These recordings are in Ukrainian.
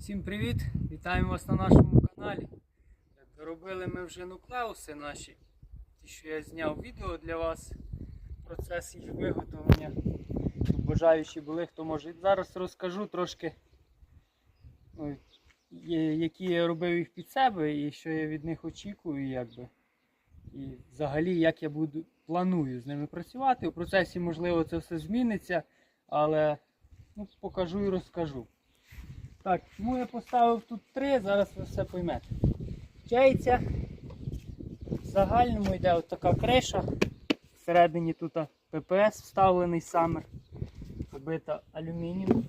Всім привіт! Вітаємо вас на нашому каналі. Доробили ми вже нуклеуси наші. Ті, що я зняв відео для вас. Процес їх виготовлення. Бажаючі були, хто може. Зараз розкажу трошки, ну, які я робив їх під себе і що я від них очікую, якби. І взагалі, як я буду планую з ними працювати. У процесі, можливо, це все зміниться, але ну, покажу і розкажу. Так, чому я поставив тут три, зараз ви все поймете. Чайця. В загальному йде от така криша. Всередині тут ППС вставлений самер, побита алюмінієм.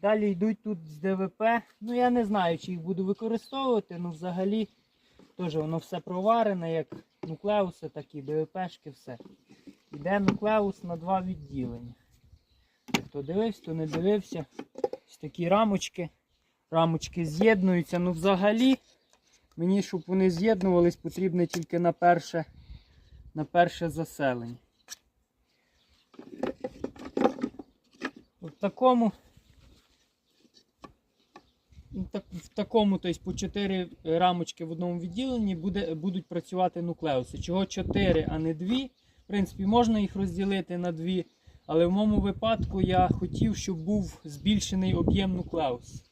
Далі йдуть тут з ДВП. Ну я не знаю, чи їх буду використовувати, але взагалі теж воно все проварене, як нуклеуси, так і ДВПшки, все. Йде нуклеус на два відділення. Хто дивився, хто не дивився. Ось такі рамочки. Рамочки з'єднуються. Ну, взагалі, мені, щоб вони з'єднувались, потрібно тільки на перше, на перше заселення. В такому. ну, В такому, тобто по 4 рамочки в одному відділенні буде, будуть працювати нуклеуси. Чого 4, а не 2. В принципі, можна їх розділити на 2. Але в моєму випадку я хотів, щоб був збільшений об'єм нуклеус.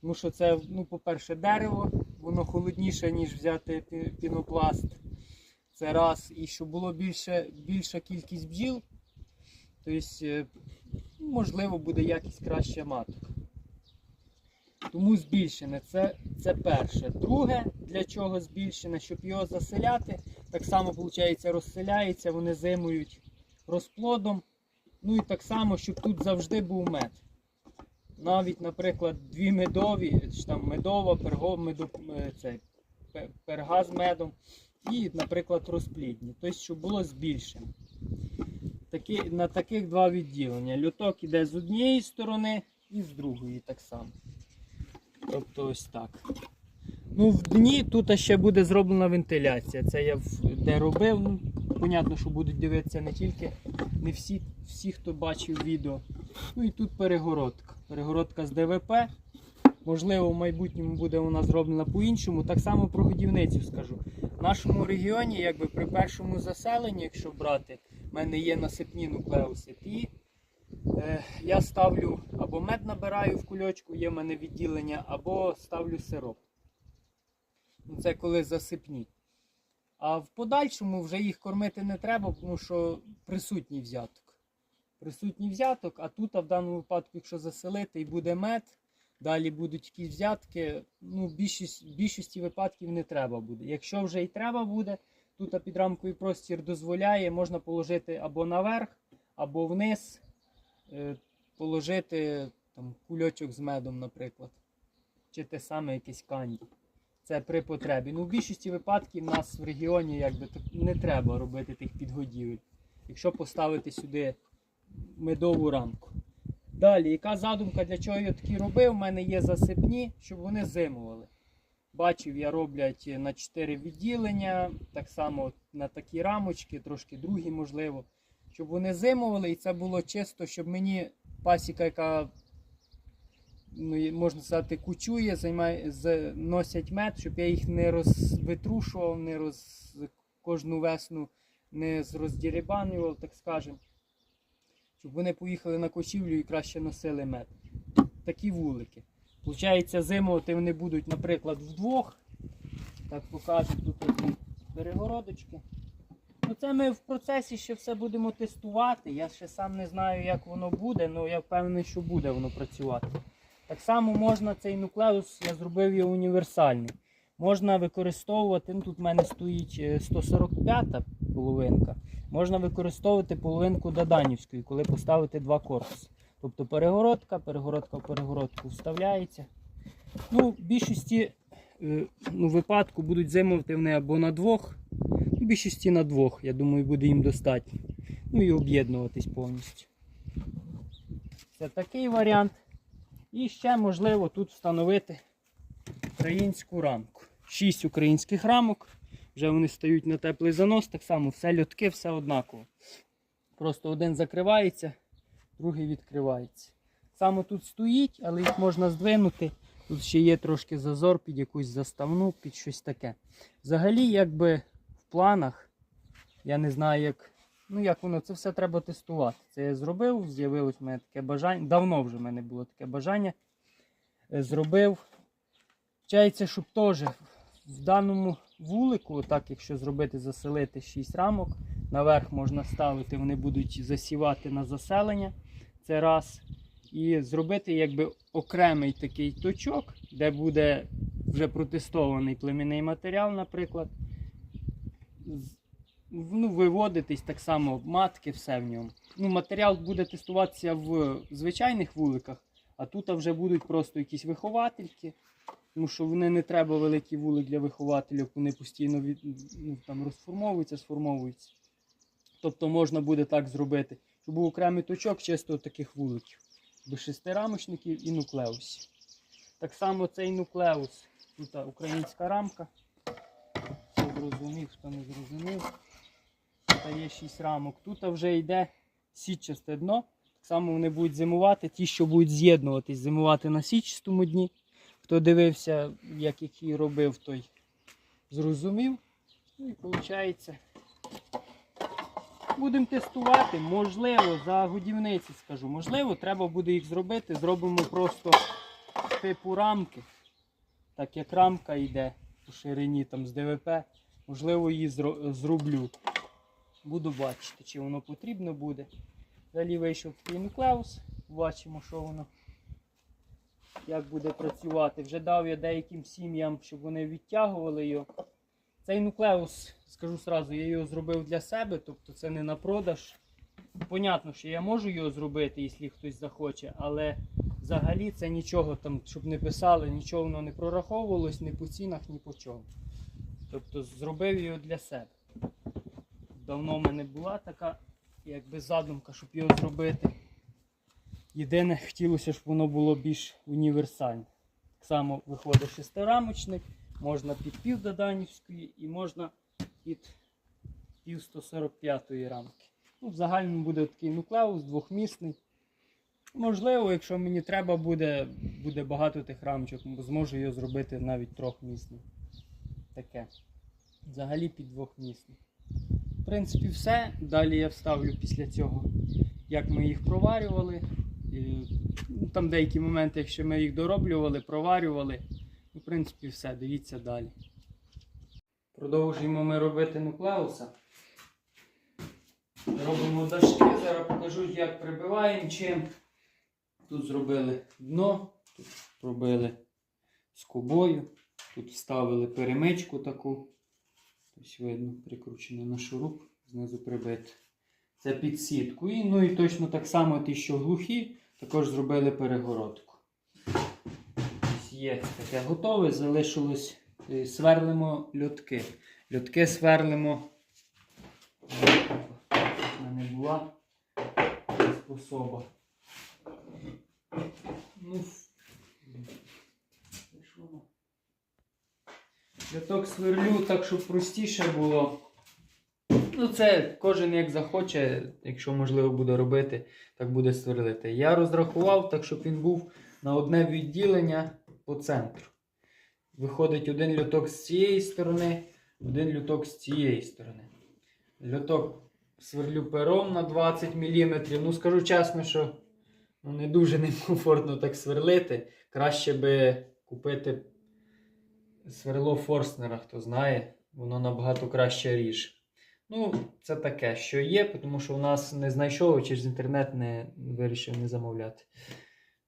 Тому що це, ну, по-перше, дерево, воно холодніше, ніж взяти пінопласт. Це раз. І щоб було більше, більша кількість бджіл, тобто, е, можливо, буде якість краще маток. Тому збільшене це, це перше. Друге, для чого збільшене, щоб його заселяти, так само, виходить, розселяється, вони зимують розплодом. Ну і так само, щоб тут завжди був мед. Навіть, наприклад, дві медові, там медова, перго, меду, е, цей, перга з медом і, наприклад, розплідні. Тобто, щоб було збільшено. Такі, на таких два відділення. Люток іде з однієї сторони і з другої так само. Тобто ось так. Ну, в дні тут ще буде зроблена вентиляція. Це я де робив. Ну, понятно, що будуть дивитися не тільки не всі, всі, хто бачив відео. Ну і тут перегородка. Перегородка з ДВП. Можливо, в майбутньому буде вона зроблена по-іншому. Так само про годівницю скажу. В нашому регіоні, якби при першому заселенні, якщо брати, в мене є насипні нуклеуси, ті е, я ставлю або мед набираю в кульочку, є в мене відділення, або ставлю сироп. Ну, Це коли засипні. А в подальшому вже їх кормити не треба, тому що присутній взяток. Присутній взяток, а тут а в даному випадку, якщо заселити і буде мед, далі будуть якісь взятки. Ну, більшість, більшості випадків не треба буде. Якщо вже і треба буде, тут підрамковий простір дозволяє, можна положити або наверх, або вниз, е, положити там, кульочок з медом, наприклад. Чи те саме якесь канді. Це при потребі. Ну, в більшості випадків в нас в регіоні якби, не треба робити тих підгодівель. Якщо поставити сюди медову рамку. Далі, яка задумка, для чого я такі робив? У мене є засипні, щоб вони зимували. Бачив, я роблять на 4 відділення, так само на такі рамочки, трошки другі, можливо, щоб вони зимували, і це було чисто, щоб мені пасіка, яка ну, можна сказати, кучує, займає, носять мед, щоб я їх не розвитрушував, не роз, кожну весну не роздірібанював, так скажемо. Щоб вони поїхали на кочівлю і краще носили мед. Такі вулики. Получається, зимувати вони будуть, наприклад, вдвох. Так покажу тут перегородочки. Ну, це ми в процесі ще все будемо тестувати. Я ще сам не знаю, як воно буде, але я впевнений, що буде воно працювати. Так само можна цей нуклеус, я зробив його універсальний. Можна використовувати, ну тут в мене стоїть е, 145 половинка. Можна використовувати половинку Даданівської, коли поставити два корпуси. Тобто перегородка, перегородка в перегородку вставляється. Ну, в більшості е, ну, випадку будуть зимувати вони або на двох, в більшості на двох, я думаю, буде їм достатньо. Ну і об'єднуватись повністю. Це такий варіант. І ще можливо тут встановити українську рамку. Шість українських рамок. Вже вони стають на теплий занос, так само все льотки, все однаково. Просто один закривається, другий відкривається. Саме тут стоїть, але їх можна здвинути Тут ще є трошки зазор під якусь заставну, під щось таке. Взагалі, якби в планах, я не знаю, як, ну, як воно, це все треба тестувати. Це я зробив, з'явилось в мене таке бажання. Давно вже в мене було таке бажання. Е, Зробив. Вчається, щоб теж в даному вулику, так якщо зробити, заселити 6 рамок, наверх можна ставити, вони будуть засівати на заселення. Це раз. І зробити якби окремий такий точок, де буде вже протестований племінний матеріал, наприклад. Ну, виводитись так само матки, все в ньому. Ну, матеріал буде тестуватися в звичайних вуликах, а тут вже будуть просто якісь виховательки. Тому що вони не треба великий вулик для вихователів, вони постійно від, ну, там розформовуються, сформовуються. Тобто можна буде так зробити, щоб був окремий точок чисто таких вуликів. Без шестирамочників і нуклеусів. Так само цей нуклеус. Тут українська рамка. Хто зрозумів, хто не зрозумів. Є 6 рамок. Тут вже йде сітчасте дно. Так само вони будуть зимувати, ті, що будуть з'єднуватись, зимувати на сітчастому дні. Хто дивився, як який робив, той зрозумів. Ну і виходить. Будемо тестувати. Можливо, за годівниці скажу. Можливо, треба буде їх зробити. Зробимо просто типу рамки. Так як рамка йде по ширині там з ДВП. Можливо, її зроблю. Буду бачити, чи воно потрібно буде. Далі вийшов такий нуклеус. Бачимо, що воно як буде працювати. Вже дав я деяким сім'ям, щоб вони відтягували його. Цей нуклеус, скажу сразу, я його зробив для себе, тобто це не на продаж. Понятно, що я можу його зробити, якщо хтось захоче, але взагалі це нічого там, щоб не писали, нічого воно не прораховувалось ні по цінах, ні по чому. Тобто зробив його для себе. Давно в мене була така якби задумка, щоб його зробити. Єдине, хотілося, щоб воно було більш універсальне. Так само виходить шестирамочник, можна під пів Доданівської і можна під пів 145 рамки. Ну, в загальному буде такий нуклеус двохмісний. Можливо, якщо мені треба буде, буде багато тих рамочок, зможу його зробити навіть трьохмісним. Таке. Взагалі під двохмісний. Принципі, все. Далі я вставлю після цього, як ми їх проварювали. Ну, Там деякі моменти, якщо ми їх дороблювали, проварювали. Ну, В принципі, все, дивіться далі. Продовжуємо ми робити нуклеуса. Робимо дашки, зараз покажу, як прибиваємо чим. Тут зробили дно, тут робили скобою, тут вставили перемичку таку. Ось видно, прикручено на шуруп, знизу прибито. Це під сітку. І, ну і точно так само ті, що глухі, також зробили перегородку. Ось Є таке готове, залишилось е, сверлимо льотки. Льотки сверлимо. У мене була способа. Ну, ф- де ж воно? Льоток сверлю так, щоб простіше було. Ну, це кожен як захоче, якщо можливо буде робити, так буде сверлити. Я розрахував так, щоб він був на одне відділення по центру. Виходить один льоток з цієї сторони, один льоток з цієї сторони. Льоток сверлю пером на 20 мм. Ну, скажу чесно, що ну, не дуже некомфортно так сверлити. Краще би купити сверло Форснера, хто знає, воно набагато краще ріже. Ну, це таке, що є, тому що у нас не знайшов через інтернет не вирішив не замовляти.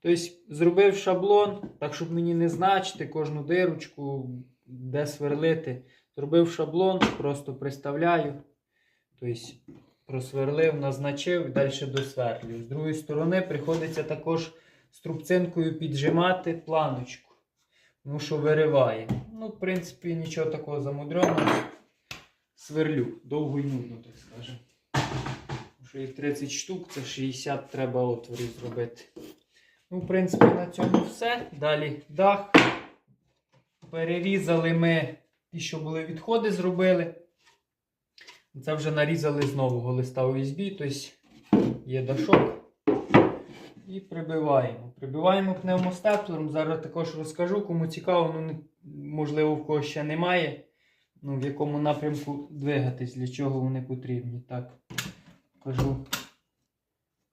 Тобто, зробив шаблон, так щоб мені не значити кожну дирочку, де сверлити. Зробив шаблон, просто приставляю. Тобто, просверлив, назначив і далі досверлюю. З другої сторони, приходиться також струбцинкою піджимати планочку. Тому що вириває. Ну, в принципі, нічого такого замудреного. Сверлю. Довго й нудно, так скажемо. Тому що їх 30 штук, це 60 треба отворів зробити. Ну, в принципі, на цьому все. Далі дах. Перерізали ми ті, що були відходи, зробили. Це вже нарізали з нового листа USB, тобто є дашок. І прибиваємо. Прибиваємо пневмостеплером. Зараз також розкажу, кому цікаво, ну, можливо, в когось ще немає. Ну, в якому напрямку двигатись, для чого вони потрібні. Так, кажу.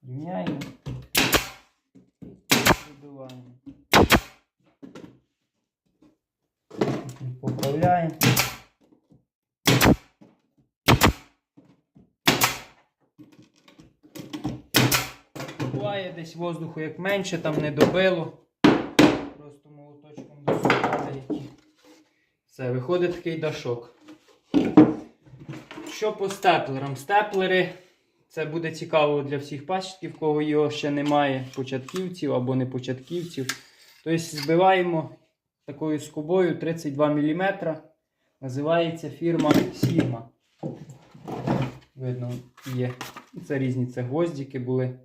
Рівняємо. Прибиваємо. Поправляємо. Буває десь воздуху як менше, там не добило. Просто молоточком досухали які. Все, виходить такий дашок. Що по степлерам? Степлери. Це буде цікаво для всіх пасічників, кого його ще немає, початківців або не початківців. Тобто збиваємо такою скобою 32 мм. Називається фірма Sigma. Видно, є. Це різні це гвоздики були.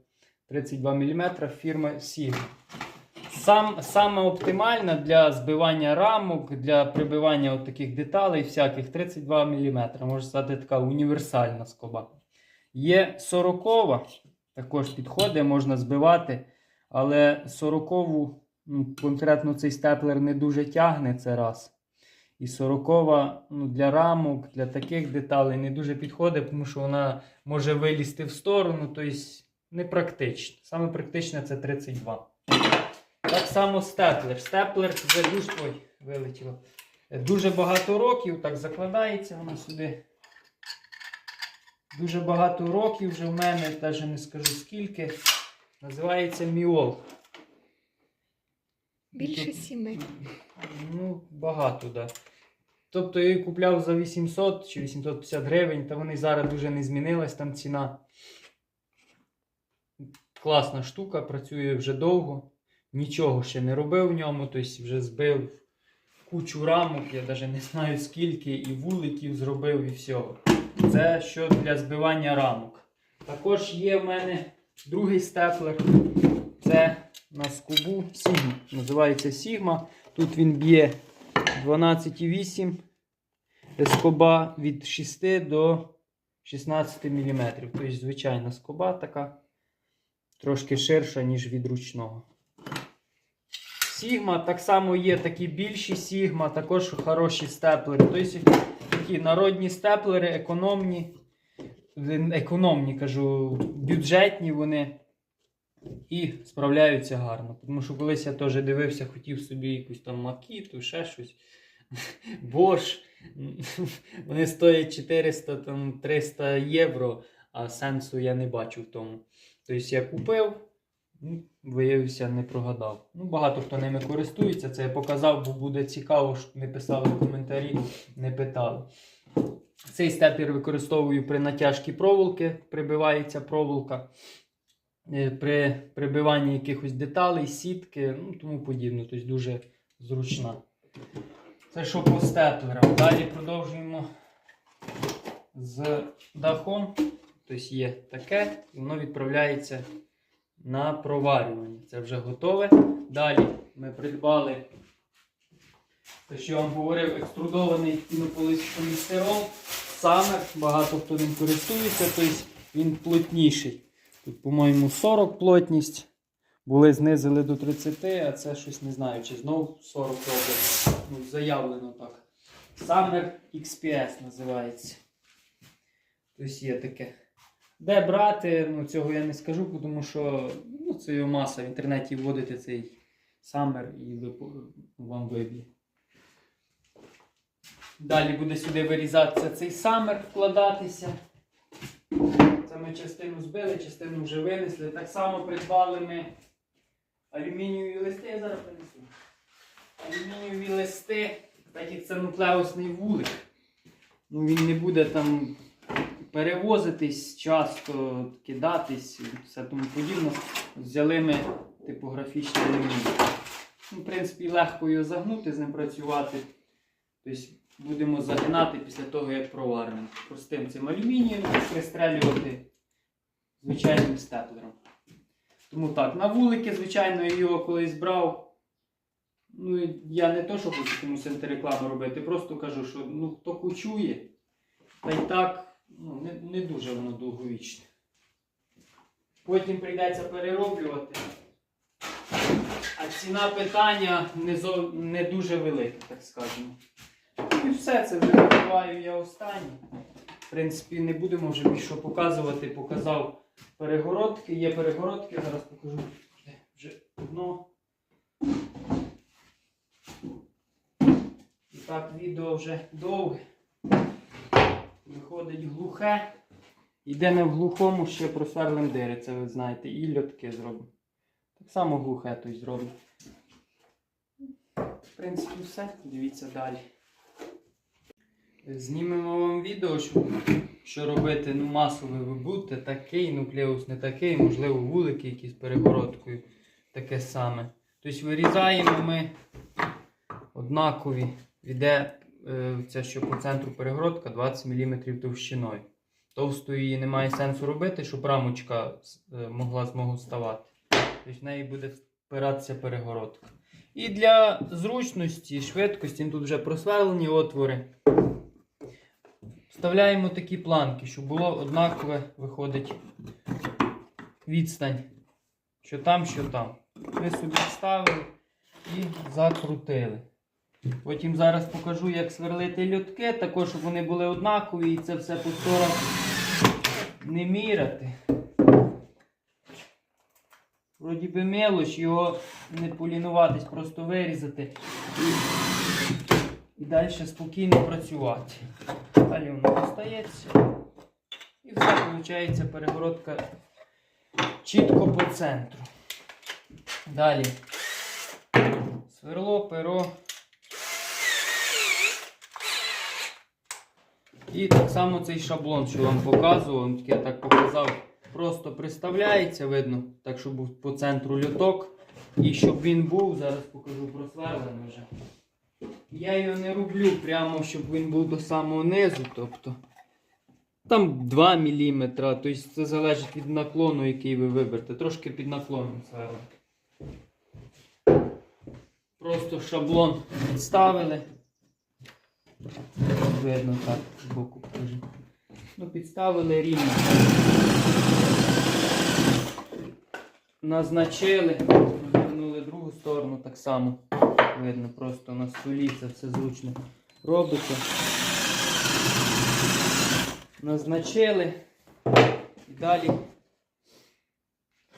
32 мм фірма Sigma. Сам, саме оптимальна для збивання рамок, для прибивання от таких деталей всяких 32 мм. Можна сказати, така універсальна скоба. Є 40 також підходить, можна збивати. Але 40 ну, конкретно цей степлер не дуже тягне це раз. І 40 ну, для рамок, для таких деталей не дуже підходить, тому що вона може вилізти в сторону, тобто непрактично. Саме практичне це 32. Так само степлер. Степлер вже дуже, ой, вилетіло. Дуже багато років, так закладається воно сюди. Дуже багато років вже в мене, навіть не скажу скільки. Називається Міол. Більше Тут, сіми. Ну, багато, так. Да. Тобто я її купляв за 800 чи 850 гривень, та вони зараз дуже не змінилась там ціна. Класна штука, працює вже довго. Нічого ще не робив в ньому, тобто вже збив кучу рамок, я навіть не знаю скільки, і вуликів зробив, і всього. Це що для збивання рамок. Також є в мене другий степлер. Це на скобу Sigma. Називається Sigma. Тут він б'є 12,8 скоба від 6 до 16 мм. Тобто звичайна скоба така трошки ширша, ніж від ручного. Сігма, так само є такі більші Сігма, також хороші степлери. Тобто такі народні степлери, економні, економні, кажу, бюджетні вони і справляються гарно. Тому що колись я теж дивився, хотів собі якусь там макіту, ще щось. Борщ. Вони стоять 400 там, 300 євро, а сенсу я не бачу в тому. Тобто я купив, ну, виявився, не прогадав. Ну, багато хто ними користується, це я показав, бо буде цікаво, щоб не писали в коментарі, не питали. Цей степлер використовую при натяжці проволоки, прибивається проволока. Е, При прибиванні якихось деталей, сітки, ну тому подібне, тобто дуже зручна. Це що по степлерам. Далі продовжуємо з дахом. Тобто є таке, і воно відправляється на проварювання. Це вже готове. Далі ми придбали, те, що я вам говорив, екструдований пінополістирол. Саме багато хто ним користується, тобто він плотніший. Тут, по-моєму, 40 плотність. Були знизили до 30, а це щось не знаю, чи знову 40 роблять. Ну, заявлено так. Summer XPS називається. Тобто є таке. Де брати, ну цього я не скажу, тому що ну, це його маса. В інтернеті вводите цей Summer і ви, вам виб'є. Далі буде сюди вирізатися цей Summer вкладатися. Це ми частину збили, частину вже винесли. Так само придбали ми алюмінієві листи, я зараз принесу. Алюмінієві листи, так як це нуклеусний вулик. Ну, він не буде там перевозитись часто, кидатись, все тому подібне. Взяли ми типографічний алюміній. Ну, в принципі, легко його загнути, з ним працювати. Тобто будемо загинати після того, як проваримо. Простим цим алюмінієм і пристрелювати звичайним степлером. Тому так, на вулики, звичайно, його колись брав. Ну, я не то, що хочу комусь антирекламу робити, просто кажу, що ну, хто кучує, та й так ну, не, не дуже воно довговічне. Потім прийдеться перероблювати. А ціна питання не, зо, не дуже велика, так скажемо. І все, це вибиваю я останній. В принципі, не будемо вже більше показувати. Показав перегородки. Є перегородки, зараз покажу вже одно. І так, відео вже довге. Виходить глухе. Іде не в глухому, ще просверлим дири, це ви знаєте, і льотки зробимо. Так само глухе той зробимо. В принципі, все. Дивіться далі. Знімемо вам відео, що, що робити ну, масове ви будете, такий нуклеус не такий, можливо, вулики якісь перегородкою, таке саме. Тобто вирізаємо ми однакові, іде ця, що по центру перегородка 20 мм товщиною. Товстою її немає сенсу робити, щоб рамочка е, могла змогу ставати. Тобто в неї буде впиратися перегородка. І для зручності, швидкості, тут вже просверлені отвори. Вставляємо такі планки, щоб було однакове виходить відстань. Що там, що там. Ми собі вставили і закрутили. Потім зараз покажу, як сверлити льотки, також щоб вони були однакові і це все по сторонах не міряти. Вроді би мелоч, його не полінуватись, просто вирізати і, і далі спокійно працювати. Далі воно остається. І все виходить перегородка чітко по центру. Далі сверло, перо. І так само цей шаблон, що вам показував, я так показав, просто приставляється, видно, так, щоб був по центру льоток. І щоб він був, зараз покажу просверлений вже. Я його не роблю прямо, щоб він був до самого низу. тобто Там 2 мм, тобто це залежить від наклону, який ви виберете. Трошки під наклоном сверло. Просто шаблон підставили. Видно так, збоку покажу. Ну, підставили рівно. Назначили, розвернули другу сторону так само. Видно, просто на столі це все зручно робиться. Назначили і далі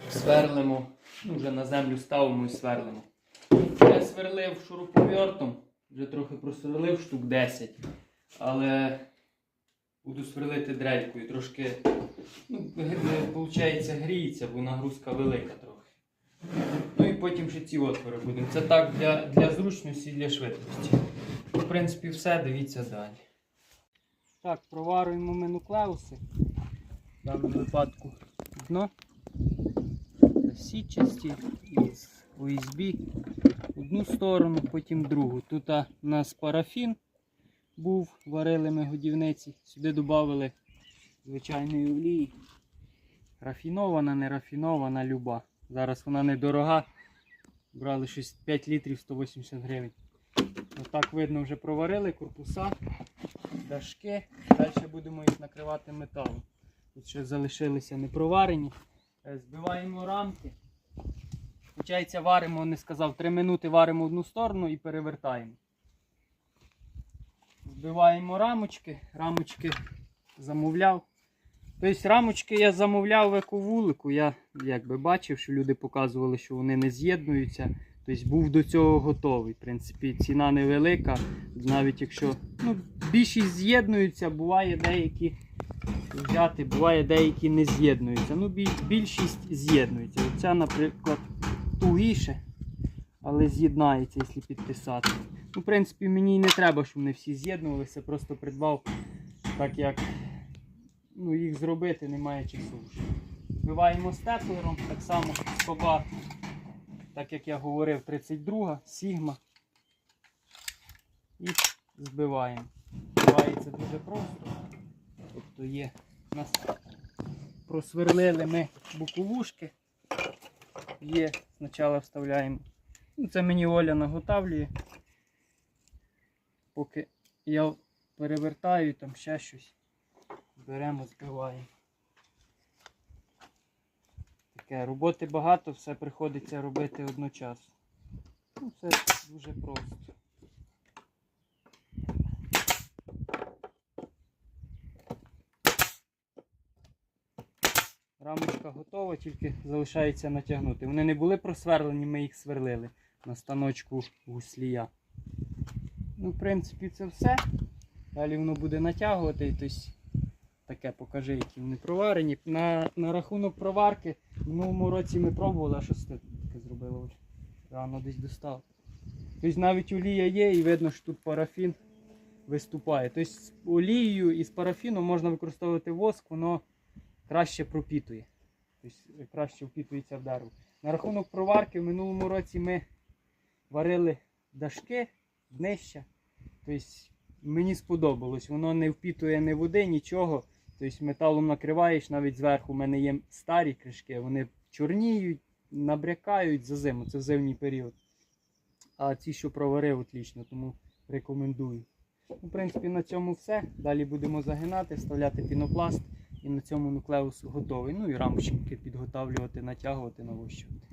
сверлимо, ну вже на землю ставимо і сверлимо. Я сверлив шуруповертом, вже трохи просверлив штук 10, але буду сверлити дрелькою. Трошки, ну, виходить, гріється, бо нагрузка велика трохи. Ну і потім ще ці отвори будемо. Це так для, для зручності і для швидкості. В принципі, все, дивіться далі. Так, проварюємо ми нуклеуси. В даному випадку дно. Сітчасті із USB одну сторону, потім другу. Тут у нас парафін був, варили ми годівниці, сюди додали звичайної олії. Рафінована, не рафінована, люба. Зараз вона недорога. Брали щось 5 літрів 180 гривень. Отак видно, вже проварили корпуса, дашки. Далі будемо їх накривати металом. Тут ще залишилися не проварені. Е, Збиваємо рамки. Варимо, не сказав, 3 минути варимо одну сторону і перевертаємо. Збиваємо рамочки, рамочки замовляв. Тобто рамочки я замовляв в ековулику. Я якби бачив, що люди показували, що вони не з'єднуються. Тобто був до цього готовий. В принципі, ціна невелика. Навіть якщо ну, більшість з'єднуються, буває деякі взяти, буває деякі не з'єднуються. Ну, більшість з'єднується. Оця, наприклад, тугіше, але з'єднається, якщо підписати. Ну, в принципі, мені й не треба, щоб вони всі з'єднувалися, просто придбав так як ну, їх зробити немає часу. Вбиваємо степлером, так само скоба, так як я говорив, 32 Сігма. І збиваємо. Збивається дуже просто. Тобто є у нас просверлили ми боковушки. Є, спочатку вставляємо. Ну, це мені Оля наготавлює. Поки я перевертаю там ще щось. Беремо, збиваємо. таке. Роботи багато, все приходиться робити одночасно. Ну, все дуже просто. Рамочка готова, тільки залишається натягнути. Вони не були просверлені, ми їх сверлили на станочку гуслія. Ну, в принципі, це все. Далі воно буде натягувати. Тобто, таке покажи, які вони проварені. На, на рахунок проварки в минулому році ми пробували, а що це таке зробило? Рано десь достав. Тобто навіть олія є і видно, що тут парафін виступає. Тобто з олією і з парафіном можна використовувати воск, воно краще пропітує. Тобто краще впітується в дерево. На рахунок проварки в минулому році ми варили дашки, днища. Тобто мені сподобалось. Воно не впітує ні води, нічого. Тобто металом накриваєш, навіть зверху в мене є старі кришки, вони чорніють, набрякають за зиму, це в зимній період. А ці, що проварив, отлично, тому рекомендую. Ну, в принципі, на цьому все. Далі будемо загинати, вставляти пінопласт і на цьому нуклеус готовий. Ну і рамочки підготавлювати, натягувати, навощувати.